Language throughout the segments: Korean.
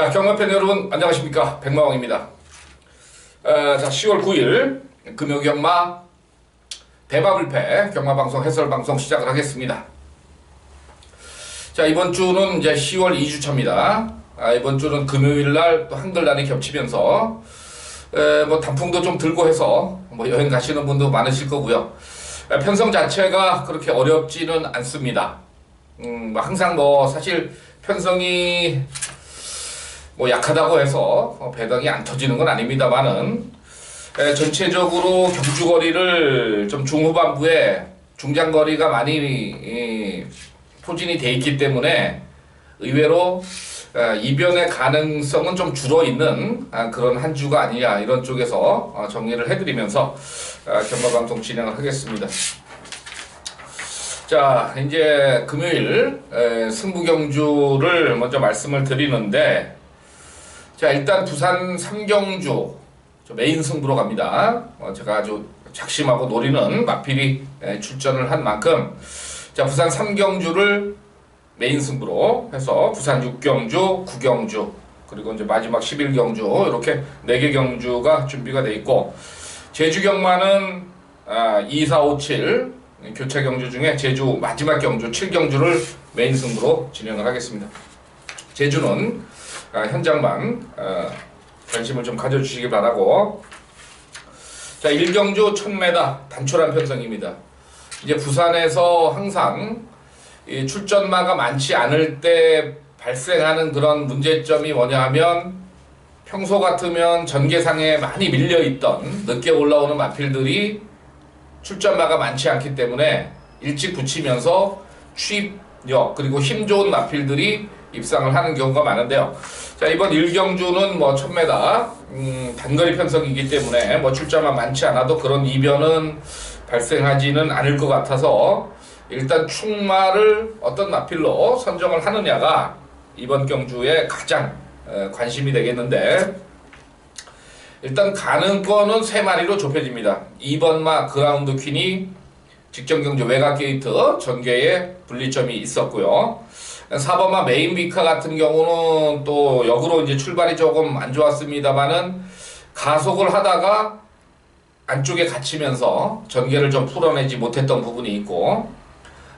자, 경마팬 여러분 안녕하십니까? 백마왕입니다. 어, 자, 10월 9일 금요경마 대마불패 경마방송 해설방송 시작을 하겠습니다. 자, 이번 주는 이제 10월 2주차입니다. 아, 이번 주는 금요일 날 또 한글날이 겹치면서 에, 뭐 단풍도 좀 들고 해서 뭐 여행 가시는 분도 많으실 거고요. 에, 편성 자체가 그렇게 어렵지는 않습니다. 음, 뭐 항상 뭐 사실 편성이 뭐 약하다고 해서 어, 배당이 안 터지는 건 아닙니다만은 에, 전체적으로 경주거리를 좀 중후반부에 중장거리가 많이 이, 포진이 돼 있기 때문에 의외로 에, 이변의 가능성은 좀 줄어 있는 아, 그런 한 주가 아니냐 이런 쪽에서 어, 정리를 해드리면서 아, 경마 방송 진행을 하겠습니다. 자 이제 금요일 에, 승부 경주를 먼저 말씀을 드리는데 자 일단 부산 삼경주 저 메인 승부로 갑니다. 어, 제가 아주 작심하고 노리는 마필이 에, 출전을 한 만큼 자 부산 삼경주를 메인 승부로 해서 부산 6경주, 9경주 그리고 이제 마지막 11경주 이렇게 4개 경주가 준비가 돼 있고 제주 경마는 아, 2, 4, 5, 7 교체 경주 중에 제주 마지막 경주 7경주를 메인 승부로 진행을 하겠습니다. 제주는 아, 현장만 아, 관심을 좀 가져주시기 바라고 자 1경주 1000m 단촐한 편성입니다. 이제 부산에서 항상 이 출전마가 많지 않을 때 발생하는 그런 문제점이 뭐냐 하면 평소 같으면 전개상에 많이 밀려있던 늦게 올라오는 마필들이 출전마가 많지 않기 때문에 일찍 붙이면서 취입력 그리고 힘 좋은 마필들이 입상을 하는 경우가 많은데요. 자 이번 1경주는 뭐 1000m 음, 단거리 편성이기 때문에 뭐 출전마 많지 않아도 그런 이변은 발생하지는 않을 것 같아서 일단 충마를 어떤 마필로 선정을 하느냐가 이번 경주에 가장 에, 관심이 되겠는데 일단 가능권은 세 마리로 좁혀집니다. 2번마 그라운드 퀸이 직전 경주 외곽 게이트 전개에 분리점이 있었고요. 4번마 메인 비카 같은 경우는 또 역으로 이제 출발이 조금 안 좋았습니다만은 가속을 하다가 안쪽에 갇히면서 전개를 좀 풀어내지 못했던 부분이 있고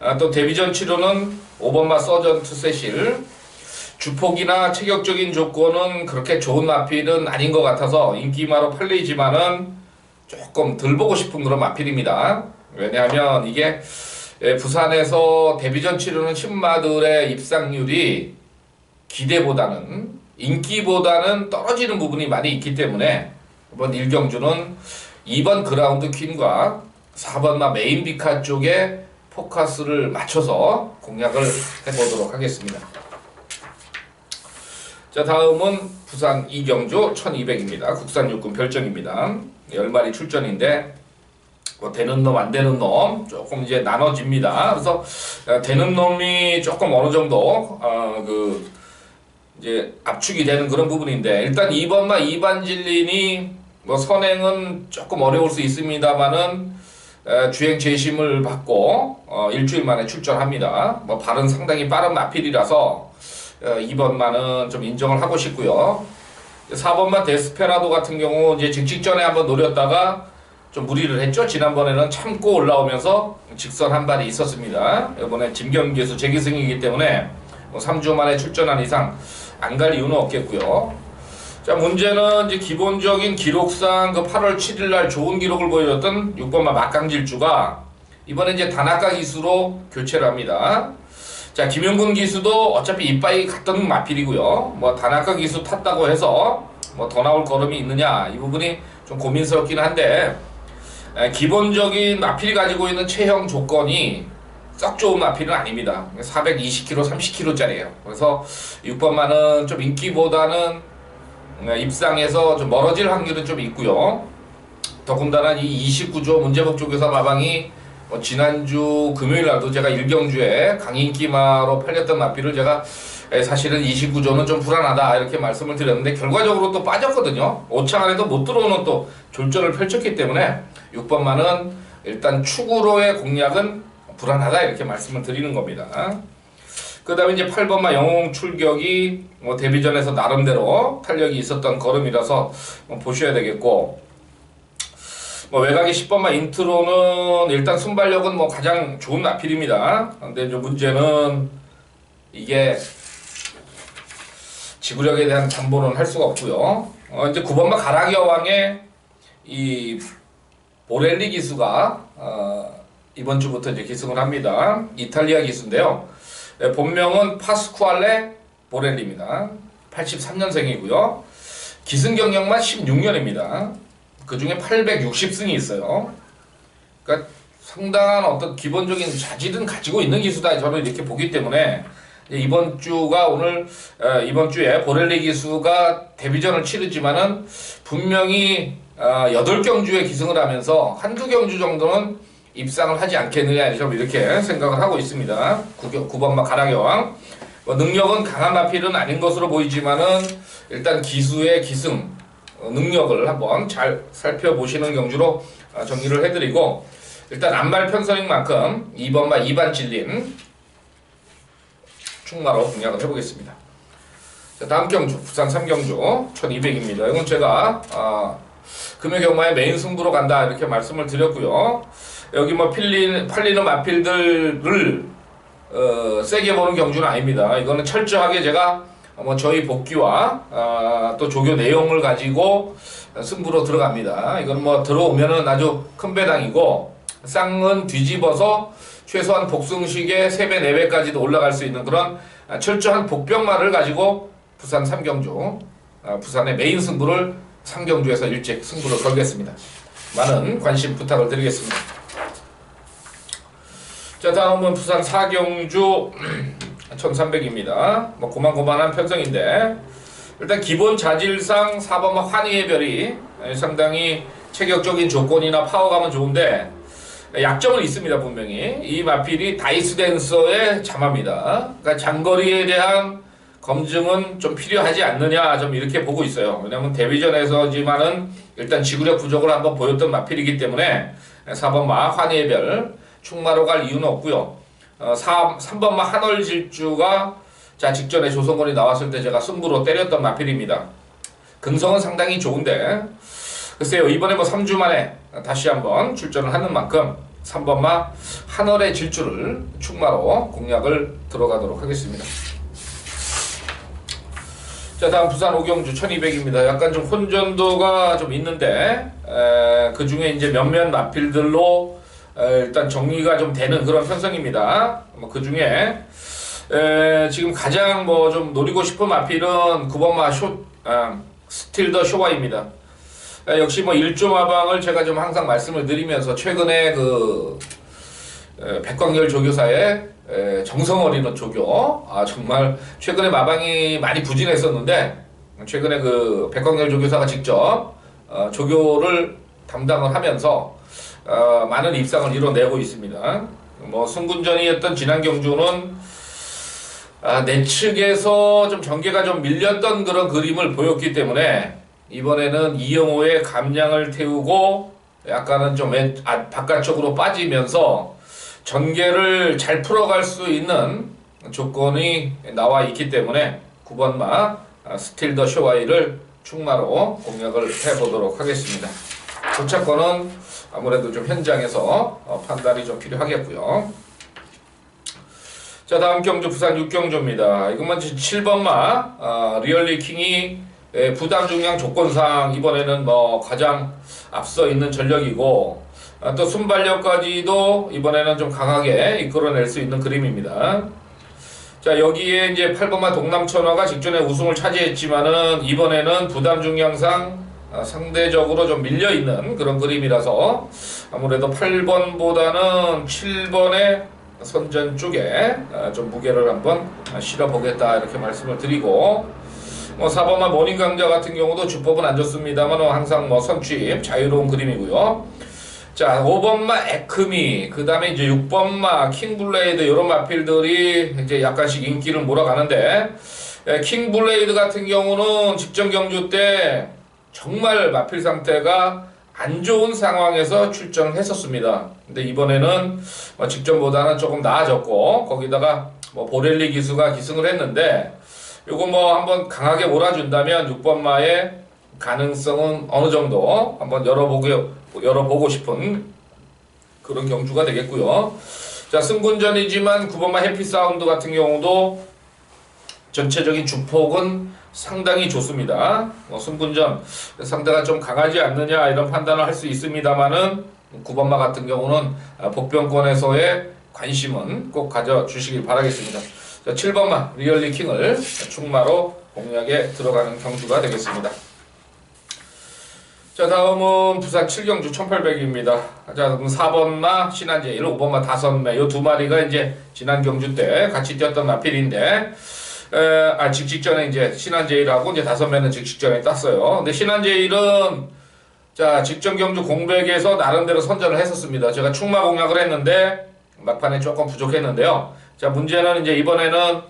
아, 또 데뷔전 치료는 5번마 서전트 세실 주폭이나 체격적인 조건은 그렇게 좋은 마필은 아닌 것 같아서 인기마로 팔리지만은 조금 덜 보고 싶은 그런 마필입니다. 왜냐하면 이게 예, 부산에서 데뷔전 치르는 신마들의 입상률이 기대보다는 인기보다는 떨어지는 부분이 많이 있기 때문에 이번 일경주는 2번 그라운드 퀸과 4번마 메인 비카 쪽에 포커스를 맞춰서 공략을 해보도록 하겠습니다. 자 다음은 부산 이경주 1200입니다. 국산 육군 별정입니다. 10마리 출전인데 뭐 되는 놈 안 되는 놈 조금 이제 나눠집니다. 그래서 어, 되는 놈이 조금 어느 정도 어 그 이제 압축이 되는 그런 부분인데 일단 2번마 이반질린이 뭐 선행은 조금 어려울 수 있습니다만은 에, 주행 재심을 받고 어, 일주일 만에 출전합니다. 뭐 발은 상당히 빠른 마필이라서 어, 2번만은 좀 인정을 하고 싶고요. 4번만 데스페라도 같은 경우 이제 직직전에 한번 노렸다가 좀 무리를 했죠. 지난번에는 참고 올라오면서 직선 한 발이 있었습니다. 이번에 김경기에서 재기승이기 때문에 뭐 3주 만에 출전한 이상 안 갈 이유는 없겠고요. 자 문제는 이제 기본적인 기록상 그 8월 7일 날 좋은 기록을 보여줬던 6번마 막강질주가 이번에 이제 단아까 기수로 교체를 합니다. 자 김용근 기수도 어차피 이빠이 갔던 마필이고요. 뭐 단아까 기수 탔다고 해서 뭐 더 나올 걸음이 있느냐 이 부분이 좀 고민스럽긴 한데 에, 기본적인 마필이 가지고 있는 체형 조건이 썩 좋은 마필은 아닙니다. 420kg, 30kg짜리예요. 그래서 6번만은 좀 인기보다는 네, 입상에서 좀 멀어질 확률은 좀 있고요. 더군다나 이 29조 문제복 쪽에서 마방이 뭐 지난주 금요일 날도 제가 일경주에 강인기마로 팔렸던 마필을 제가 에, 사실은 29조는 좀 불안하다 이렇게 말씀을 드렸는데 결과적으로 또 빠졌거든요. 5차 안에도 못 들어오는 또 졸전을 펼쳤기 때문에 6번만은 일단 축으로의 공략은 불안하다 이렇게 말씀을 드리는 겁니다. 그 다음에 이제 8번마 영웅 출격이 뭐 데뷔전에서 나름대로 탄력이 있었던 걸음이라서 뭐 보셔야 되겠고 뭐 외곽의 10번마 인트로는 일단 순발력은 뭐 가장 좋은 마필입니다. 근데 이제 문제는 이게 지구력에 대한 담보는 할 수가 없고요. 어, 이제 9번마 가라기 여왕의 이 보렐리 기수가 어, 이번 주부터 이제 기승을 합니다. 이탈리아 기수인데요. 네, 본명은 파스쿠알레 보렐리입니다. 83년생이고요. 기승 경력만 16년입니다. 그 중에 860승이 있어요. 그러니까 상당한 어떤 기본적인 자질은 가지고 있는 기수다 저는 이렇게 보기 때문에 이번 주가 오늘 어, 이번 주에 보렐리 기수가 데뷔전을 치르지만은 분명히 어, 8경주에 기승을 하면서 한두 경주 정도는 입상을 하지 않겠느냐 좀 이렇게 생각을 하고 있습니다. 9 번마 가락여왕 뭐 능력은 강한 마필은 아닌 것으로 보이지만은 일단 기수의 기승 어, 능력을 한번 잘 살펴보시는 경주로 어, 정리를 해드리고 일단 안말 편성인 만큼 2번마 2반 찔린 충마로 공략을 해보겠습니다. 자, 다음 경주 부산 3경주 1200입니다. 이건 제가 어, 금요 경마의 메인 승부로 간다 이렇게 말씀을 드렸고요. 여기 뭐 필린, 팔리는 마필들을 어, 세게 보는 경주는 아닙니다. 이거는 철저하게 제가 뭐 저희 복귀와 아, 또 조교 내용을 가지고 승부로 들어갑니다. 이건 뭐 들어오면은 아주 큰 배당이고 쌍은 뒤집어서 최소한 복승식의 3배, 4배까지도 올라갈 수 있는 그런 철저한 복병마를 가지고 부산 삼경주, 아, 부산의 메인 승부를 삼경주에서 일찍 승부를 걸겠습니다. 많은 관심 부탁을 드리겠습니다. 자 다음은 부산 사경주 1300입니다. 뭐 고만고만한 편성인데 일단 기본 자질상 4번마 환희의 별이 상당히 체격적인 조건이나 파워감은 좋은데 약점은 있습니다 분명히 이 마필이 다이스 댄서의 자마입니다. 그러니까 장거리에 대한 검증은 좀 필요하지 않느냐 좀 이렇게 보고 있어요. 왜냐하면 데뷔전에서지만은 일단 지구력 부족을 한번 보였던 마필이기 때문에 4번마 환희의 별 충마로 갈 이유는 없고요. 어, 3, 3번마 한월 질주가 자 직전에 조성건이 나왔을 때 제가 승부로 때렸던 마필입니다. 근성은 상당히 좋은데 글쎄요 이번에 뭐 3주 만에 다시 한번 출전을 하는 만큼 3번마 한월의 질주를 충마로 공략을 들어가도록 하겠습니다. 자 다음 부산 오경주 1200입니다. 약간 좀 혼전도가 좀 있는데 에, 그 중에 이제 몇몇 마필들로 에, 일단 정리가 좀 되는 그런 편성입니다. 뭐 그 중에 에, 지금 가장 뭐 좀 노리고 싶은 마필은 9번 마 쇼 아, 스틸 더 쇼와입니다. 에, 역시 뭐 일조 마방을 제가 좀 항상 말씀을 드리면서 최근에 그 에, 백광열 조교사의 에, 정성 어리는 조교 아 정말 최근에 마방이 많이 부진했었는데 최근에 그 백광열 조교사가 직접 어, 조교를 담당을 하면서 어, 많은 입상을 이뤄내고 있습니다. 뭐 승군전이었던 지난 경주는 아, 내 측에서 좀 전개가 좀 밀렸던 그런 그림을 보였기 때문에 이번에는 이영호의 감량을 태우고 약간은 좀 왼, 아, 바깥쪽으로 빠지면서 전개를 잘 풀어갈 수 있는 조건이 나와 있기 때문에 9번마 아, 스틸 더 쇼와이를 충마로 공략을 해보도록 하겠습니다. 도착권은 아무래도 좀 현장에서 어, 판단이 좀 필요하겠고요. 자 다음 경주 부산 6경주입니다. 이것만 7번마 어, 리얼리 킹이 예, 부담 중량 조건상 이번에는 뭐 가장 앞서 있는 전력이고 아, 또 순발력까지도 이번에는 좀 강하게 이끌어낼 수 있는 그림입니다. 자 여기에 이제 8번마 동남천화가 직전에 우승을 차지했지만은 이번에는 부담 중량상 아, 상대적으로 좀 밀려 있는 그런 그림이라서 아무래도 8번보다는 7번의 선전 쪽에 아, 좀 무게를 한번 실어 보겠다 이렇게 말씀을 드리고 뭐 4번마 모닝 강자 같은 경우도 주법은 안 좋습니다만 항상 뭐 선취 자유로운 그림이고요. 자, 5번마 에크미, 그 다음에 이제 6번마 킹블레이드, 이런 마필들이 이제 약간씩 인기를 몰아가는데, 에, 킹블레이드 같은 경우는 직전 경주 때 정말 마필 상태가 안 좋은 상황에서 출전을 했었습니다. 근데 이번에는 뭐 직전보다는 조금 나아졌고, 거기다가 뭐 보렐리 기수가 기승을 했는데 요거 뭐 한번 강하게 몰아준다면 6번마의 가능성은 어느 정도 한번 열어보고 열어보고 싶은 그런 경주가 되겠고요. 자 승군전이지만 9번마 해피 사운드 같은 경우도 전체적인 주폭은 상당히 좋습니다. 뭐 승군전 상대가 좀 강하지 않느냐 이런 판단을 할 수 있습니다만은 9번마 같은 경우는 아, 복병권에서의 관심은 꼭 가져주시길 바라겠습니다. 자, 7번마 리얼리 킹을 충마로 공략에 들어가는 경주가 되겠습니다. 자 다음은 부산 7경주 1800입니다. 자 그럼 4번마 신한제일, 5번마 다섯매 이두 마리가 이제 지난 경주 때 같이 뛰었던 마필인데 에, 아 직직전에 이제 신한제일하고 이제 다섯매는 직직전에 땄어요. 근데 신한제일은 자 직전 경주 공백에서 나름대로 선전을 했었습니다. 제가 충마 공략을 했는데 막판에 조금 부족했는데요. 자 문제는 이제 이번에는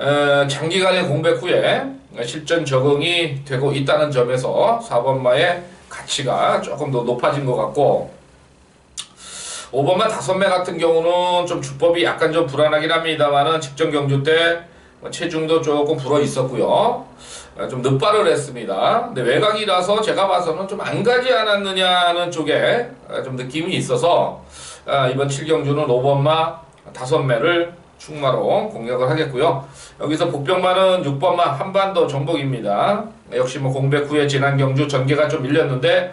에, 장기간의 공백 후에 실전 적응이 되고 있다는 점에서 4번마의 가치가 조금 더 높아진 것 같고 5번마 5매 같은 경우는 좀 주법이 약간 좀 불안하긴 합니다만은 직전 경주 때뭐 체중도 조금 불어 있었고요. 아, 좀 늦발을 했습니다. 근데 외곽이라서 제가 봐서는 좀 안 가지 않았느냐는 쪽에 아, 좀 느낌이 있어서 아, 이번 7경주는 5번마 5매를 충마로 공략을 하겠고요. 여기서 복병마는 6번마 한반도 정복입니다. 역시 뭐 공백 후에 지난 경주 전개가 좀 밀렸는데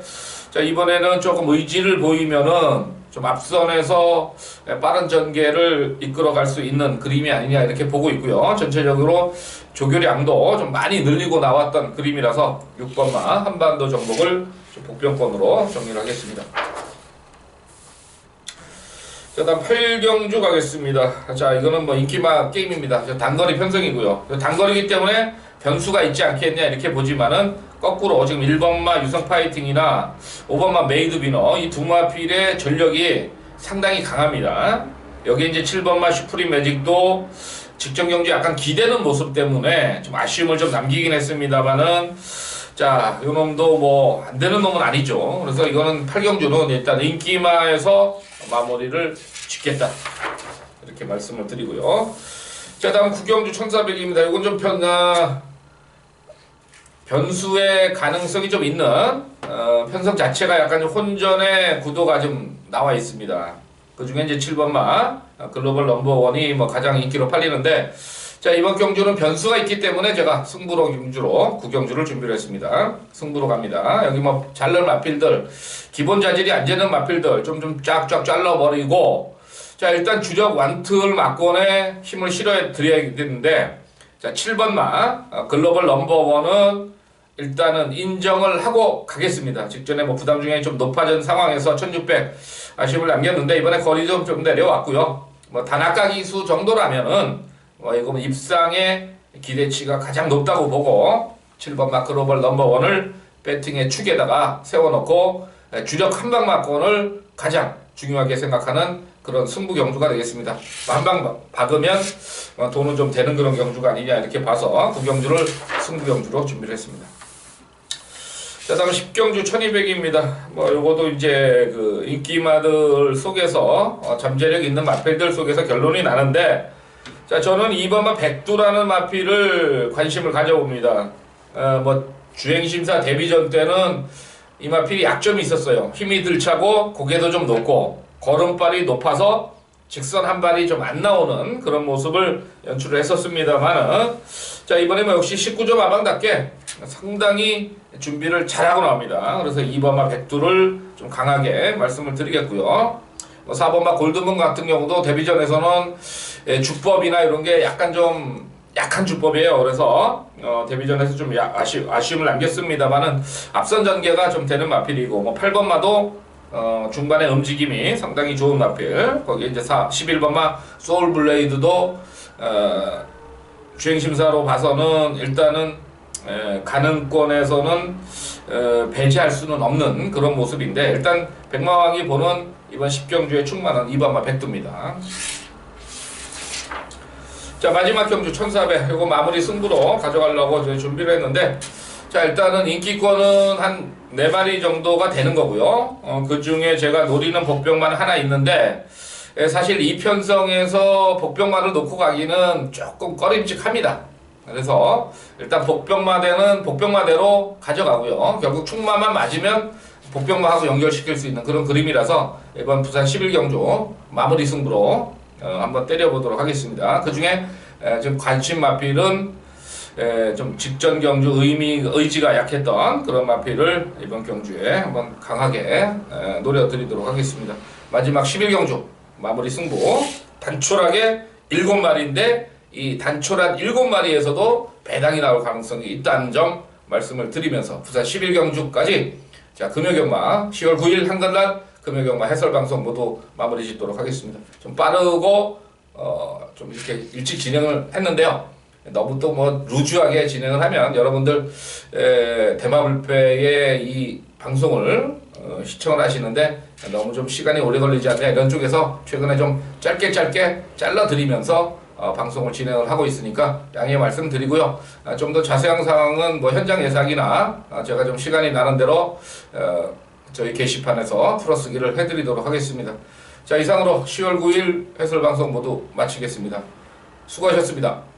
자 이번에는 조금 의지를 보이면은 좀 앞선에서 빠른 전개를 이끌어갈 수 있는 그림이 아니냐 이렇게 보고 있고요. 전체적으로 조교량도 좀 많이 늘리고 나왔던 그림이라서 6번마 한반도 정복을 좀 복병권으로 정리를 하겠습니다. 자, 다음 8경주 가겠습니다. 자, 이거는 뭐 인기마 게임입니다. 저 단거리 편성이고요. 저 단거리기 때문에 변수가 있지 않겠냐 이렇게 보지만은 거꾸로 지금 1번마 유성 파이팅이나 5번마 메이드 비너 이 두 마필의 전력이 상당히 강합니다. 여기 이제 7번마 슈프림 매직도 직전 경주 약간 기대는 모습 때문에 좀 아쉬움을 좀 남기긴 했습니다만은 자, 이 놈도 뭐 안 되는 놈은 아니죠. 그래서 이거는 8경주는 일단 인기마에서 마무리를 짓겠다. 이렇게 말씀을 드리고요. 자, 다음 구경주 1400입니다. 이건 좀 편, 아, 변수의 가능성이 좀 있는 어, 편성 자체가 약간 좀 혼전의 구도가 좀 나와 있습니다. 그 중에 이제 7번마 어, 글로벌 넘버원이 뭐 가장 인기로 팔리는데 자 이번 경주는 변수가 있기 때문에 제가 승부로 경주로 구경주를 준비를 했습니다. 승부로 갑니다. 여기 뭐 잘른 마필들 기본 자질이 안 되는 마필들 좀 좀 쫙쫙 잘라버리고 자 일단 주력 완특을 막권에 힘을 실어 드려야 되는데 자 7번마 어, 글로벌 넘버원은 일단은 인정을 하고 가겠습니다. 직전에 뭐 부담 중에 좀 높아진 상황에서 1600 아쉬움을 남겼는데 이번에 거리 좀, 좀 내려왔고요. 뭐 단아까 기수 정도라면은 뭐 이거 뭐 입상의 기대치가 가장 높다고 보고 7번 마크 로벌 넘버원을 배팅의 축에다가 세워놓고 주력 한방 마권을 가장 중요하게 생각하는 그런 승부 경주가 되겠습니다. 한방 박으면 어, 돈은 좀 되는 그런 경주가 아니냐 이렇게 봐서 그 경주를 승부 경주로 준비를 했습니다. 자, 다음 10경주 1200입니다. 뭐, 요것도 이제 그 인기마들 속에서 어, 잠재력 있는 마필들 속에서 결론이 나는데, 자, 저는 2번마 백두라는 마필을 관심을 가져봅니다. 어, 뭐, 주행심사 데뷔전 때는 이 마필이 약점이 있었어요. 힘이 들차고 고개도 좀 높고 걸음발이 높아서 직선 한 발이 좀 안 나오는 그런 모습을 연출을 했었습니다만은 자 이번에 뭐 역시 19점 아방답게 상당히 준비를 잘하고 나옵니다. 그래서 2번마 백두를 좀 강하게 말씀을 드리겠고요. 뭐 4번마 골드문 같은 경우도 데뷔전에서는 예, 주법이나 이런 게 약간 좀 약한 주법이에요. 그래서 어, 데뷔전에서 좀 야- 아쉬, 아쉬움을 남겼습니다만은 앞선 전개가 좀 되는 마필이고 뭐 8번 마도 어, 중반의 움직임이 상당히 좋은 마필 거기 이제 4, 11번 마 소울 블레이드도 어, 주행 심사로 봐서는 일단은 에, 가능권에서는 어, 배제할 수는 없는 그런 모습인데 일단 백마왕이 보는 이번 10경주의 충만은 2번마 백두입니다. 자 마지막 경주 1400 이거 마무리 승부로 가져가려고 저희 준비를 했는데 자 일단은 인기권은 한 네 마리 정도가 되는 거고요. 어, 그 중에 제가 노리는 복병만 하나 있는데 예, 사실 이편성에서 복병마를 놓고 가기는 조금 꺼림칙합니다. 그래서 일단 복병마대는 복병마대로 가져가고요. 결국 충마만 맞으면 복병마하고 연결시킬 수 있는 그런 그림이라서 이번 부산 11경주 마무리 승부로 어, 한번 때려보도록 하겠습니다. 그 중에 지금 관심 마필은 에, 좀 직전 경주 의미 의지가 약했던 그런 마필을 이번 경주에 한번 강하게 에, 노려드리도록 하겠습니다. 마지막 11 경주 마무리 승부 단촐하게 7마리인데 이 단촐한 7마리에서도 배당이 나올 가능성이 있다는 점 말씀을 드리면서 부산 11경주까지 자 금요경마 10월 9일 한글날 금요 경마 해설 방송 모두 마무리 짓도록 하겠습니다. 좀 빠르고 어, 좀 이렇게 일찍 진행을 했는데요. 너무 또 뭐 루즈하게 진행을 하면 여러분들 에, 대마불패의 이 방송을 어, 시청을 하시는데 너무 좀 시간이 오래 걸리지 않냐 이런 쪽에서 최근에 좀 짧게 짧게 잘라 드리면서 어, 방송을 진행을 하고 있으니까 양해 말씀드리고요. 아, 좀 더 자세한 사항은 뭐 현장 예상이나 아, 제가 좀 시간이 나는 대로 어, 저희 게시판에서 풀어쓰기를 해드리도록 하겠습니다. 자 이상으로 10월 9일 해설 방송 모두 마치겠습니다. 수고하셨습니다.